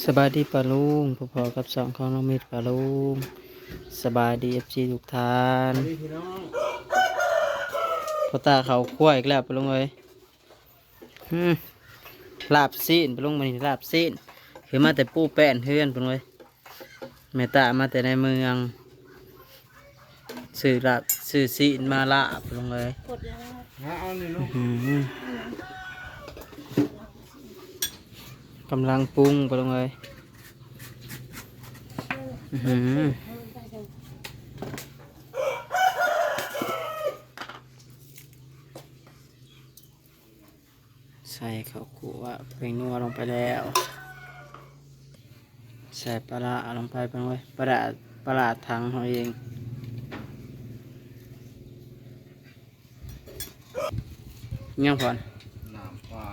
สบายดีปะลุงพอๆกับสองของน้องมิตรปะลุงสบายดีเอฟซีทุกท่านพอตาเขาขั้วอีกแล้วปะลุงเอ้ยอืมลาบซีนปะลุงมันลาบซีนคือมาแต่ปูแป้นเฮือนปะลุงเอ้ยแม่ตามาแต่ในเมืองซื้อลาบซื้อซีนมาลาบปะลุงเอ้ย กดแล้วเอาเลยลูกอื้อหือกำลังปรุงไปลงเลยอื้อหือใส่ข้าวคั่วเพลงนัวลงไปแล้ว ใส่ปลาร้าลงไปไปเลยปลาร้าปลาร้าถังเขาเองยังผ่อนน้ำปลา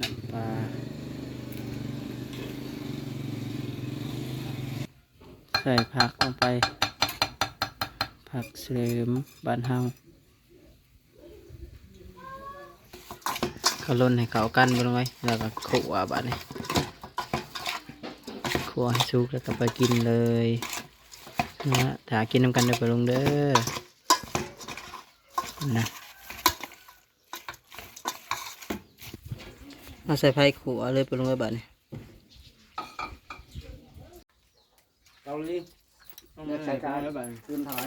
น้ำปลา ใส่ผักลงไป ผักเสริมบานเฮาเขาล่นให้เขากันไปลงไว้แล้วก็ขัวบาดนี้ขั่วให้สุกแล้วก็ไปกินเลยนะถ้ากินน้ำกันเด้อไปลงเด้อนะมาใส่ไผ่ขัวเลยไปลงไว้บาดนี้ เกาหลี ใส่กายแล้วแบบคืนถอย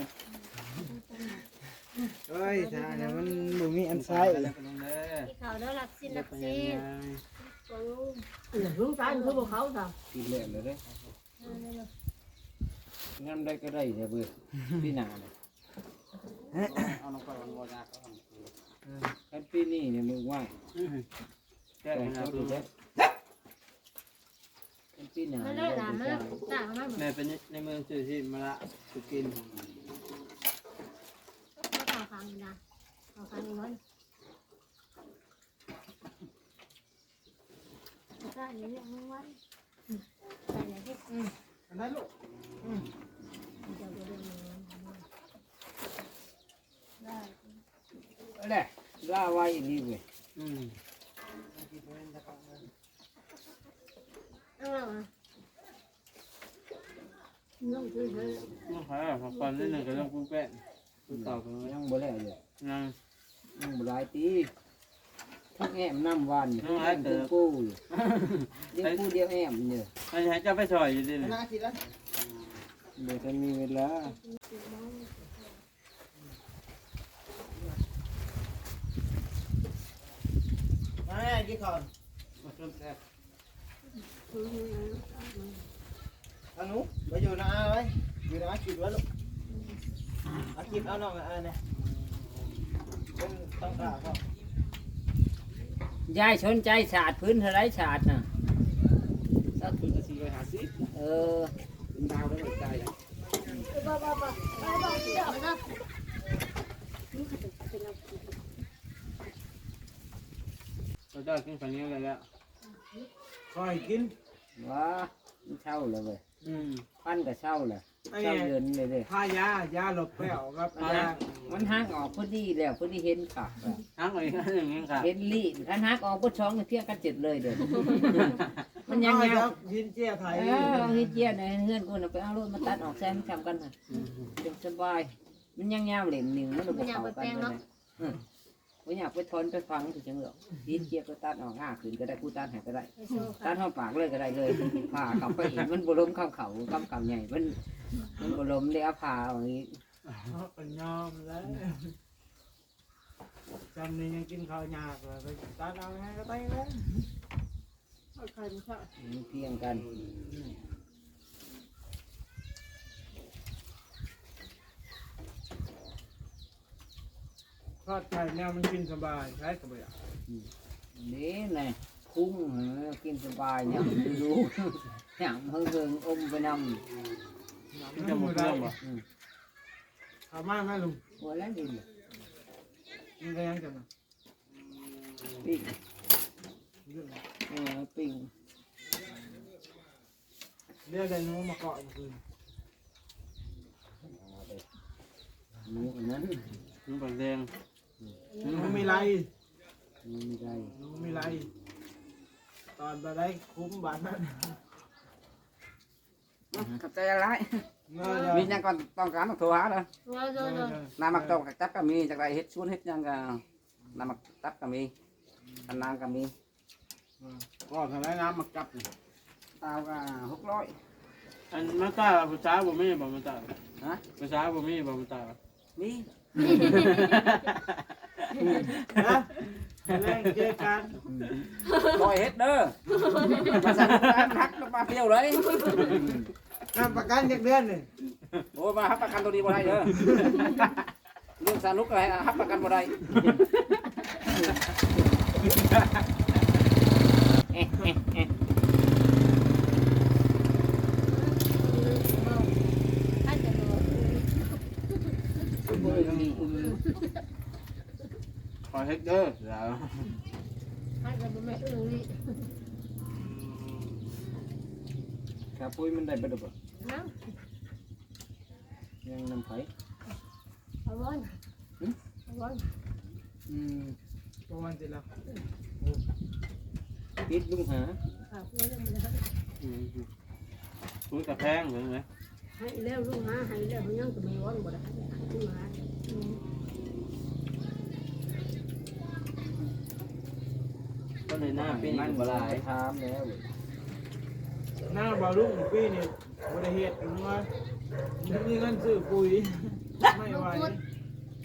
เฮ้ยถ้าเนี่ยมันบ่มีอันใส่แล้วก็ลงเด้อที่เขาเด้อรับสินรับสินปะลุงลุงตายมันคือบอกเขาจ้ะกินเล่นเลยเด้งามได้ก็ได้เนี่ยเบื่อปีหน้าเนี่ยเอาลงไปวันวอดาก็กันปีนี้เนี่ยมึงว่าแก้ไขเขาดูเด้ กันปีหน้ามาเนี่เลยยหลานมาต่างมาแม่เป็นในเมืองสื่อที่มาละสุกินต่างฟังนะต่างฟังอีกวันใช่เนี่ยมึงวันใช่เนี่ยที่อืมอันนั้นลูกเดี๋ยวเดี๋ยวเดี๋ยวได้เละล่าไว้นี่เว้ยอืม เอา ละมาน้องคือเธอน้องขายผักปันนิดหนึ่งก็ต้องปูแป้นปูเต่ากันเลยยังบ่แล้วเลยนั่งยังบ่หลายปีทั้งแอมน้ำวันทั้งแอมทั้งปูอยู่เดี๋ยวปูเดียวแอมเนี่ยไม่ใช่เจ้าไปซอยอยู่ดิเลยเดี๋ยวจะมีเวลามาแม่กี่คนมาชมแซ่บ อนุไปอยู่นะอาไว้อยู่นะอาคิดไว้ลูกอาคิดเอาน้องอาเนี่ยเป็นต้องกล้าพ่อยายสนใจศาสตร์พื้นเท่าไรศาสตร์น่ะสักถึงจะสี่ร้อยห้าสิบเออเป็นดาวได้หมดใจแล้วบ้าบ้าบ้าบ้าบ้าเดี๋ยวนะเราได้กินฝันนี้เลยแล้ว คอยกิน ว้ามันเช่าเลยเว้ยอืมพันกับเช่าเลยไอ้เช่าเงินเลยเลยพายายาหลบแป้วครับยามันหักออกพอดีแล้วพอดีเห็นขาดทั้งอีกหนึ่งยังค่ะเห็นลีนคันหักออกก็ช้องเพี้ยกันเจ็ดเลยเด้อมันยังเอาเงาครับยินเจี๊ยไทยเออเอาเฮ็ดเจี๊ยในเฮือนกูน่ะไปเอารถมาตัดออกแซมทำกันน่ะจังสบาย มันยังยาวเหล่มหนึ่งมันบ่เข้ากันเลยนะ กูอยากไปทนไปฟังถึงจังเหรอยินเจี๊ยก็ตัดออกง่าขึ้นก็ได้กูตัดให้ก็ได้ไปโซ่ตัค่ะดห้องปากเลยก็ได้เลยผ่าเขาไปอีกมันบล้มข้ามเขาข้ามเขาใหญ่มันมันบล้มเลยเอาผ่าเอาอย่างนี้เป็นยอมแล้วจำนี่ยังกินข้าวยากเลยไปตาเอาไงก็ไปเลยใครไม่ใช่มันเพียงกัน ทอดไข่แนวมันกินสบายใช้สบายนี่ไงคุ้งเออกินสบายเนี่ยดูอย่างเฮิงๆอมไปนมันจะหมดเรื่องบ่ำอืมเอามากไหมลุงหัวแล้วดิกินกันยังจังนะปิ้งเรื่องเออปิ้งเรียกอะไรนู้มาเกาะเมื่อคืนหมูอันนั้นมันเป็นแดง มันมีไรมันไม่ได้มันมีไร ตอนไปได้คุ้มบาทนั้นขับใจอะไรเงยเลยมีหยังก่อนต้องการต้องโทรหาเลยเงาเงาเงาน้ำมักต้องจับก็มีจากไรเฮ็ดชวนเฮ็ดหยังก็น้ำมักจับก็มีอันนางก็มีก็ทำไรน้ำมาจับตาวก็หกร้อยอันมาตาภาษาบ่มีบ่มาตาฮะภาษาบ่มีบ่มาตามี นะแรงเจอกันร้อยเฮ็ดเด้อมาสั่งการหักมาเที่ยวเลยทำประกันจากเดือนนี่โอ้ยมาหักประกันตัวนี้บ่ได้เด้อเรื่องสนุกอะไรหักประกันบ่ได้ถ้าจะโดน ขอ เฮ็ดเด้อแล้วถ้าจะโดนไม่อึ้งนี่ครับปุ้ยมันได้บ่ดอกนะยังนำไผเอาบอลเอาบอลอืมประมาณสิละติดลุงหาฝากเรื่องมันนะคุยกับแพงเหมือนไหมให้เร็วลูกหาให้เร็วมันยังจะไม่ร้อนบ่ได้ลูกหา ก็เลยหน้าปีมันนี้บ่บ่หหลาลายยถามแล้ว หน้าบาลุงปีนี่บริเหตุมันว่ามีเงินซื้อปุ๋ยไม่ไหว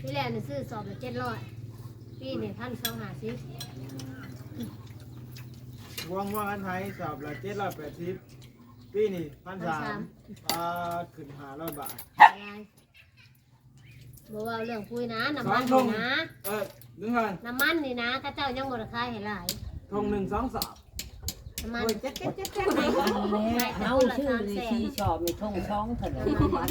ที่แรกนี่ซื้อสอบละเจ็ดร้อยปีนี่พันสองห้าสิบวงว่ากันไทยสอบละเจ็ดร้อยแปดสิบปีนี่พันสามอ่าขึ้นห้าร้อยบาทอะไรบอกว่าเรื่องคุยนะน้ำมันนี่นะเออนึกเงินน้ำมันนี่นะข้าเจ้ายังบ่ได้ขายให้หลาย ทงหนึ่งสองสอบน้ำมันโอ้ยเจ๊ดเจ๊ดเจ๊ดเจ๊ดเอาชื่อในที่ชอบในท่องช่องเถอะมัน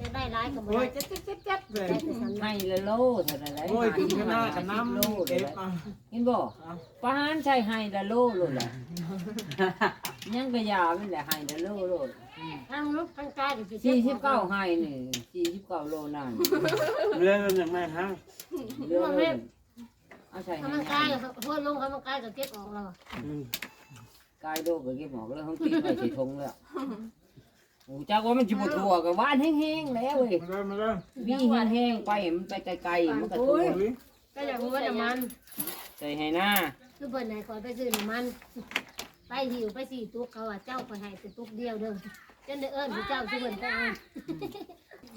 จะได้หลายก็บ่โอ้ยได้เจ๊ดเจ๊ดเจ๊ดเจ๊ดเลยได้แต่สำนัให้กละโลเถอะอะไรโอ้ยกินข้าวหน้ากับน้โลำเลเก็ยบมาเห็นบอกปานใช่ให้ละโลเลยแหละยังกระยามันแหละให้ละโลโลดทั้งลูกทั้งกายก็สิสี่สิบเก้าให้นี่สี่สิบเก้าโลนั่นเรื่องมันยังไม่ฮะเรื่อง เลยเอาใช่ข้าให้มันกายก็หัวลงข้ามันกายก็เก็บออกแล้วกายโลก็เก็บหมอกแล้วห้องตีไปใส่ทงแล้วโอ้จ้าว่ามันจิบถั่วกับว่านแห้งๆแล้วเว้ยมาเลยมาเลยวิ่งแห้งๆไปมันไปไกลๆมันก็ตัวโอ้ยก็อยากรู้ว่าน้ำมันใส่ให้หน้าคือเบิ่นไหนขอไปซื้อน้ำมัน ไปหิวไปสี่ตุกเขาว่าเจ้าไปให้เป็นตุกเดียวเด้อจนได้เอิ้นผู้เจ้าที่เบิ่นไปเอา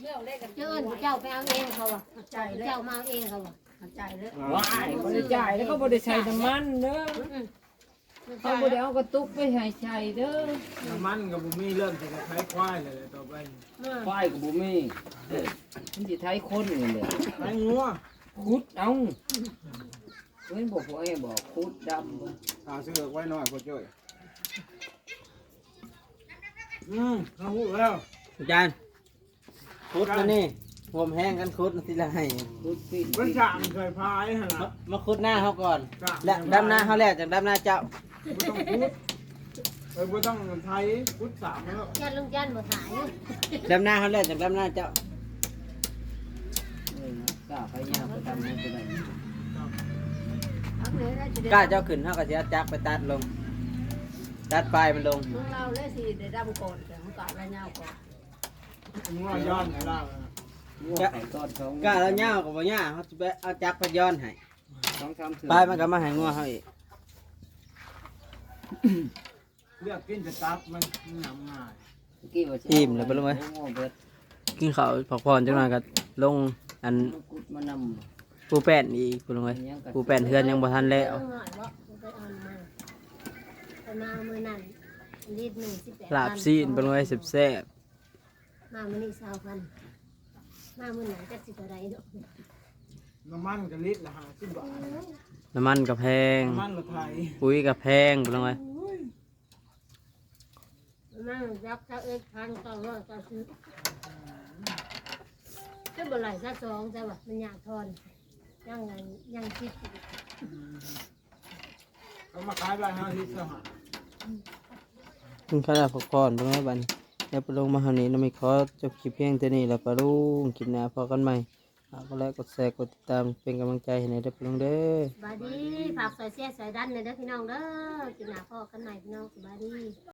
เจ้าเอิ้นผู้เจ้าไปเอาเองเขาว่าเจ้ามาเอาเองเขา ว่าใจเลยว้ายบริจ่ายแล้วก็บริใส่น้ำมันเด้อเขาบ่ได้เอากระตุกไปให้ใช้เด้อน้ำมันกับบุมีเริ่มที่จะใช้ควายเลยต่อไปควายก็บ่มีมันสิไทยคนนี่แหละใช้งัวขุดเอาเพิ่นบอกว่าให้บอกขุดดำบ่เอาเสือกไว้หน่อยพ่อจ้อยอืมเอาหูแล้วอาจารย์คุดมานี่ หวมแห้งกันคุดทีละให้ขุดปิดมันปิดฉางเคยพายฮะมามาคุดหน้าเขาก่อนฉางและดำหน้าเขาแล้วจากดำหน้าเจ้าไม่ต้องพูดเออไม่ต้องไทยพุทธสามแล้วยันลุงยันบ่ถ่ายดำหน้าเขาแล้วจากดำหน้าเจ้าเออนะกล้าพยายามไปทำให้เป็นได้เอาเลยได้สิกล้าเจ้าขึ้นเขาก็จะเอาจักรไปตัดลง ตัดปลายมันลงเราเลยสิได้ดำก่อนแต่ของกาละยาวก่อนงัวย้อนให้เรา งัวไข่ตอนสองกล้าแล้วเงากับบ่เงาเขาจะไปเอาจักรไปย้อนให้สองสามเถื่ปลายมันก็มาให้งัวเขาอีกเลือกกินจะตับมันหนำง่ายอิ่มเลยไปลงไว้งัวเบิดกินข้าวพักผ่อนจังหน่อยก็ลงอันปูแป้นอีกไปลงไว้ปูแป้นเฮือนยังบ่ทันแล้วเอาหน่อยบ่ไปเอามาไปมเอามือนั่นลิตรหนึ่งสิบแปดลาบซีนไปลงไว้แซ่บมามือนี่สาวพัน มามือไหนจักสิบอะไรเนาะน้ำมันกับลิตรละห้าสิบบาทๆน้ำมันก็แพง น้ำมันละไทยปุ๋ยก็แพงไปลงไว้มายักษ์เจ้าเอ็ดพันเก้าร้อยเก้าสิบจะบ่ไหลซะสองแต่ว่ามันอยากทอนยังไงยังคิดอยู่เขามาขายใบห้าสิบสหะกินข้าวแล้วพักผ่อนไปลงไว้บัดนี้ แล้วไปลงมาหานี้เราไม่ขอจบคลิปเพียงเท่านี้แล้วปะลุงคลิปหน้าพอกันใหม่ฝาก็แล้วกดแชร์กดติดตามเป็นกำลังใจให้ในเด้อปะลุงเด้อ สบายดีฝากใส่เสียสอยดันเลยเด้อพี่น้องเด้อกินหนาพ่อกันใหม่พี่น้องสบายดี